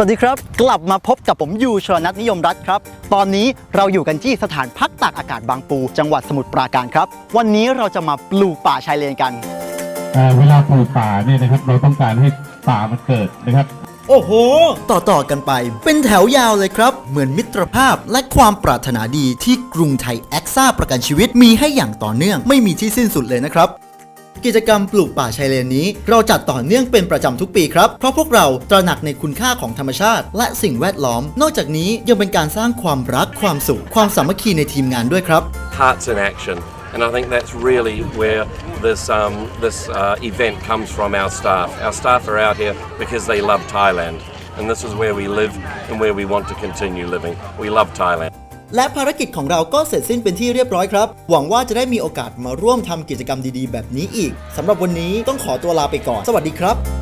สวัสดีครับ กลับมาพบกับผมยูชรนัทนิยมรัตน์ครับ ตอนนี้เราอยู่กันที่สถานพักตากอากาศบางปู จังหวัดสมุทรปราการครับ วันนี้เราจะมาปลูกป่าชายเลนกัน เอ่อเวลาปลูกป่าเนี่ยนะครับเราต้องการให้ป่ามันเกิดนะครับ โอ้โห ต่อต่อๆกันไป เป็นแถวยาวเลยครับ เหมือนมิตรภาพและความปรารถนาดีที่กรุงไทยแอคซ่าประกันชีวิตมีให้อย่างต่อเนื่องไม่มีที่สิ้นสุดเลยนะครับ กิจกรรมปลูกป่าชายเลนนี้ เราจัดต่อเนื่องเป็นประจำทุกปีครับ เพราะพวกเราตระหนักในคุณค่าของธรรมชาติ และสิ่งแวดล้อม นอกจากนี้ยังเป็นการสร้างความรักความสุข ความสามัคคีในทีมงานด้วยครับ hearts in action. And I think that's really where this, um, this uh, event comes from our staff. Our staff are out here because they love Thailand. And this is where we live and where we want to continue living. We love Thailand. และภารกิจของเราก็เสร็จสิ้นเป็นที่เรียบร้อยครับ หวังว่าจะได้มีโอกาสมาร่วมทำกิจกรรมดีๆ แบบนี้อีกสำหรับวันนี้ต้องขอตัวลาไปก่อน สวัสดีครับ